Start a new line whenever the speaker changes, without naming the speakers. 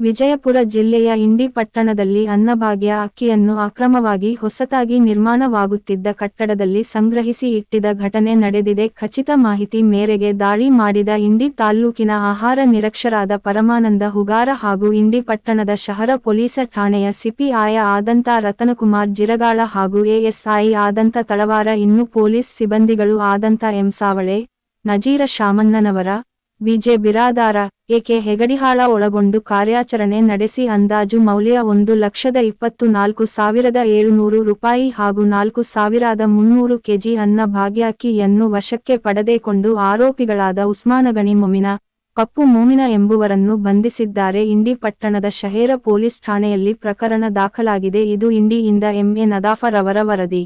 ವಿಜಯಪುರ ಜಿಲ್ಲೆಯ ಇಂಡಿ ಪಟ್ಟಣದಲ್ಲಿ ಅನ್ನಭಾಗ್ಯ ಅಕ್ಕಿಯನ್ನು ಅಕ್ರಮವಾಗಿ ಹೊಸತಾಗಿ ನಿರ್ಮಾಣವಾಗುತ್ತಿದ್ದ ಕಟ್ಟಡದಲ್ಲಿ ಸಂಗ್ರಹಿಸಿ ಇಟ್ಟಿದ ಘಟನೆ ನಡೆದಿದೆ. ಖಚಿತ ಮಾಹಿತಿ ಮೇರೆಗೆ ದಾಳಿ ಮಾಡಿದ ಇಂಡಿ ತಾಲ್ಲೂಕಿನ ಆಹಾರ ನಿರಕ್ಷರಾದ ಪರಮಾನಂದ ಹುಗಾರ ಹಾಗೂ ಇಂಡಿ ಪಟ್ಟಣದ ಶಹರ ಪೊಲೀಸ ಠಾಣೆಯ ಸಿಪಿಐ ಆದಂತ ರತನಕುಮಾರ್ ಜಿರಗಾಳ ಹಾಗೂ ಎಎಸ್ಐ ಆದಂತ ತಳವಾರ ಇನ್ನು ಪೊಲೀಸ್ ಸಿಬ್ಬಂದಿಗಳು ಆದಂತ M Savale, Nazeer ಶಾಮಣ್ಣನವರ V J Biradar A K Hegadihal ಒಳಗೊಂಡು ಕಾರ್ಯಾಚರಣೆ ನಡೆಸಿ ಅಂದಾಜು ಮೌಲ್ಯ ಒಂದು ಲಕ್ಷದ ಇಪ್ಪತ್ತು ನಾಲ್ಕು ಸಾವಿರದ ಏಳುನೂರು ರೂಪಾಯಿ ಹಾಗೂ ನಾಲ್ಕು ಸಾವಿರದ ಮುನ್ನೂರು ಕೆಜಿ ಅನ್ನ ಭಾಗ್ಯಾಕಿಯನ್ನು ವಶಕ್ಕೆ ಪಡೆದೇಕೊಂಡು ಆರೋಪಿಗಳಾದ ಉಸ್ಮಾನಗಣಿ ಮೊಮಿನ ಪಪ್ಪು ಮೋಮಿನ ಎಂಬುವರನ್ನು ಬಂಧಿಸಿದ್ದಾರೆ. ಇಂಡಿ ಪಟ್ಟಣದ ಶಹೇರ ಪೊಲೀಸ್ ಠಾಣೆಯಲ್ಲಿ ಪ್ರಕರಣ ದಾಖಲಾಗಿದೆ. ಇದು ಇಂಡಿಯಿಂದ ಎಂಎ ನದಾಫರ್ ಅವರ ವರದಿ.